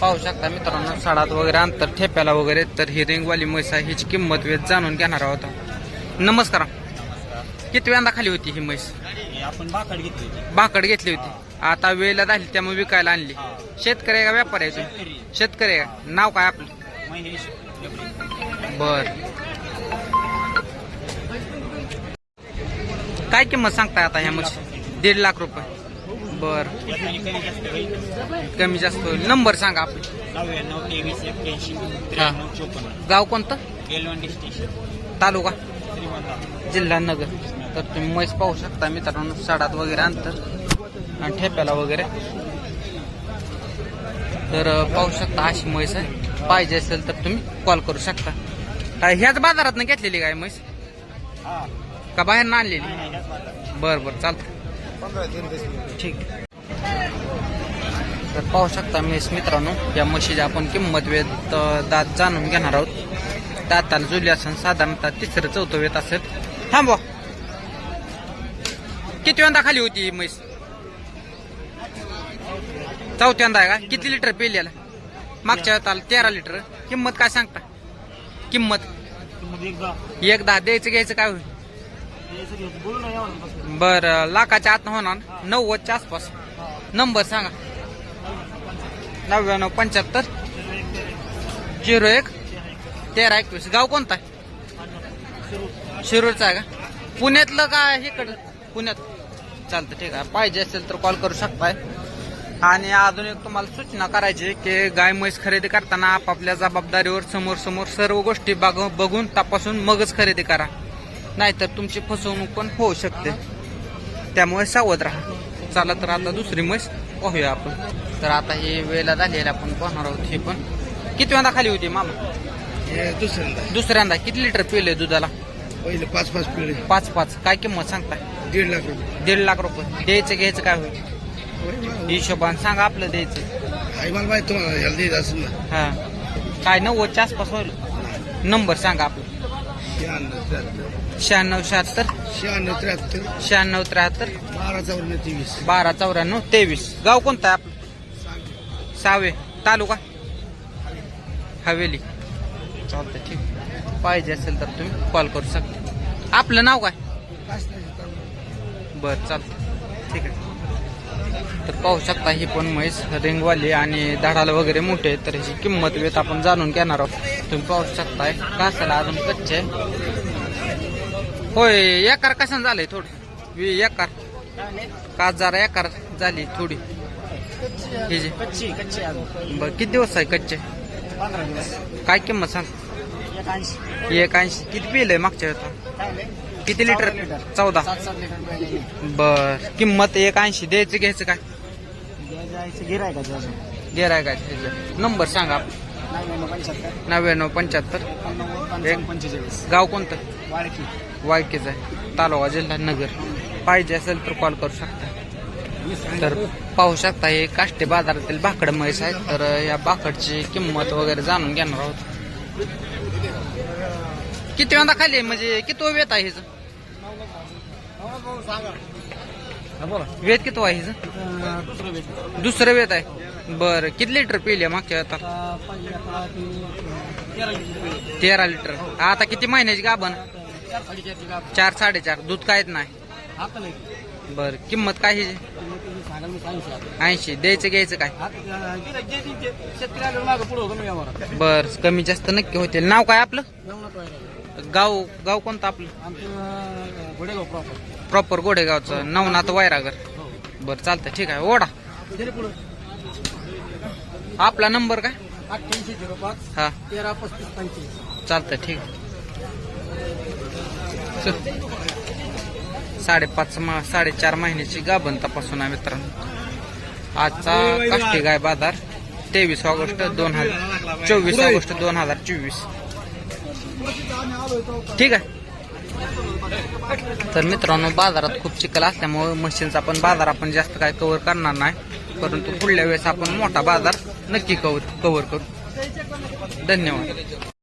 पाहू शकता मित्रांनो साडात वगैरे अंतर ठेप्याला वगैरे तर ही रिंगवाली म्हैस आहे हिची किंमत वेळ जाणून घेणार आहोत. नमस्कार. किती वेळा खाली होती ही म्हैस? आपण बाकड घेतली होती. भाकड घेतली होती. आता वेळेला झाली त्यामुळे विकायला आणली. शेतकरी का व्यापारी आहे शेतकरी का? नाव काय आपलं. बर. काय किंमत सांगताय आता ह्या म्हशी दीड लाख रुपये. बर. कमी जास्त होईल. नंबर सांगा आपलं. नव्याण्णव तेवीस एक्क्याऐंशी त्र्याण्णव चोपन्न. गाव कोणतं? गेलवंडी स्टेशन. तालुका? जिल्हा नगर. तर तुम्ही म्हैस पाहू शकता मित्रांनो साडात वगैरे अंतर आणि ठेप्याला वगैरे. तर पाहू शकता अशी म्हैस आहे. पाहिजे असेल तर तुम्ही कॉल करू शकता. काय ह्याच बाजारात घेतलेली काय म्हैस? हा. का बाहेर ना आणलेली बर बर चालतं ठीक. तर पाहू शकता मेस मित्रांनो या म्हशीची आपण किंमत वेद दात जाणून घेणार आहोत. दाताला जुली असेल साधारणतः तिसरं चौथं वेत असेल. थांबवा. किती वेळा खाली होती ही म्हैस? चौथ्यांदा आहे का? किती लिटर पेल्याला? मागच्या वेळाला तेरा लिटर. किंमत काय सांगता? किंमत एकदा. एकदा. द्यायचं घ्यायचं काय होईल? बर लाखाच्या आत होणार. नव्वदच्या आसपास. नंबर सांगा. नव्याण्णव पंच्याहत्तर. झिरो एक. तेरा एकवीस. गाव कोणता? आहे शिरूरचा आहे का? पुण्यातलं का इकडं? पुण्यात. चालतं ठीक आहे. पाहिजे असेल तर कॉल करू शकताय. आणि अजून एक तुम्हाला सूचना करायची की गाय म्हैस खरेदी करताना आपापल्या जबाबदारीवर समोर समोर सर्व गोष्टी बघ- बघून तपासून मगच खरेदी करा. नाहीतर तुमची फसवणूक पण होऊ शकते. त्यामुळे सावध राहा. चला तर आता दुसरी म्हैस पाहूया आपण. तर आता हे वेळेला झालेला आपण पाहणार आहोत हे पण. किती वेळा खाली होती मामा? हे दुसऱ्यांदा. दुसऱ्यांदा. किती लिटर पिले दुधाला? पहिले पाच पाच पिढे पाच पाच. काय किंमत सांगताय? दीड लाख रुपये. दीड लाख रुपये. द्यायचं घ्यायचं काय होईल? हिशोबान सांगा आपलं द्यायचं. आई मला माहिती तुम्हाला असेल ना. हा. काय नव्वदच्या आसपास होईल? नंबर सांगा आपलं. शहाण्णव त्र्याहत्तर. शहाण्णव शहात्तर. शहाण्णव त्र्याहत्तर. शहाण्णव त्र्याहत्तर. बारा चौऱ्याण्णव तेवीस. बारा चौऱ्याण्णव तेवीस. गाव कोणतं आहे आपलं? सावे. तालुका? हवेली. चालतं ठीक. पाहिजे असेल तर तुम्ही कॉल करू शकता. आपलं नाव काय? बरं चालतं ठीक आहे. तर पाहू शकता ही पण म्हैस रिंगवाली आणि धाडाला वगैरे मोठे. तर ह्याची किंमत वेत आपण जाणून घेणार आहोत. तुम्ही पाहू शकताय. कासाला अजून कच्चे आहे. होय एकार कशानं झालंय थोडं? वी- एकार. काच जरा एकार झाली थोडी. ही बर किती दिवस आहे कच्चे काय किंमत सांग? एक ऐंशी किती पिले मागच्या म्हणले? किती लिटर? चौदा. बर किंमत एक ऐंशी द्यायचं घ्यायचं काय? घ्यायचं आहे, गिऱ्हाईक आहे त्याचं. गिराय काय ह्याचं नंबर सांगा. नव्याण्णव पंच्याहत्तर. नव्याण्णव पंचेचाळीस गाव कोणतं? वाळकी आहे. तालुका जिल्हा नगर. पाहिजे असेल तर कॉल करू शकता. तर पाहू शकता हे काष्टे बाजारातील भाकड म्हैस आहेत तर या भाकडची किंमत वगैरे जाणून घेणार आहोत. किती वेळा खाली आहे? म्हणजे किती वेत आहे वेत किती आहे हिचं? दुसरं वेत आहे. बरं किती लिटर पिले मागच्या आता तेरा लिटर. आता किती महिन्याची गाभण. चार साडेचार. दूध काहीच नाही आता नाही. बरं किंमत काय हिची? शकतो. ऐंशी. द्यायचं घ्यायचं काय. बर कमी जास्त नक्की होतील नाव काय आपलं. गाव गाव कोणतं आपलं? प्रॉपर गोडेगावचं नवनाथ वैरागर बरं चालतं ठीक आहे ओढा. आपला नंबर काय? अठ्ठ्याऐंशी झिरो पाच हा. तेरा पस्तीस पंचवीस चालतं ठीक. साडेपाच मा साडेचार महिन्याची गाभण तपासून आहे मित्रांनो. आजचा काष्टी गाय बाजार तेवीस ऑगस्ट दोन हजार चोवीस ऑगस्ट दोन हजार चोवीस. ठीक आहे. तर मित्रांनो बाजारात खूप चिखल असल्यामुळे मशीनचा पण बाजार आपण जास्त काय कव्हर करणार नाही. परंतु पुढल्या वेळेस आपण मोठा बाजार नक्की कव्हर कव्हर करू. धन्यवाद.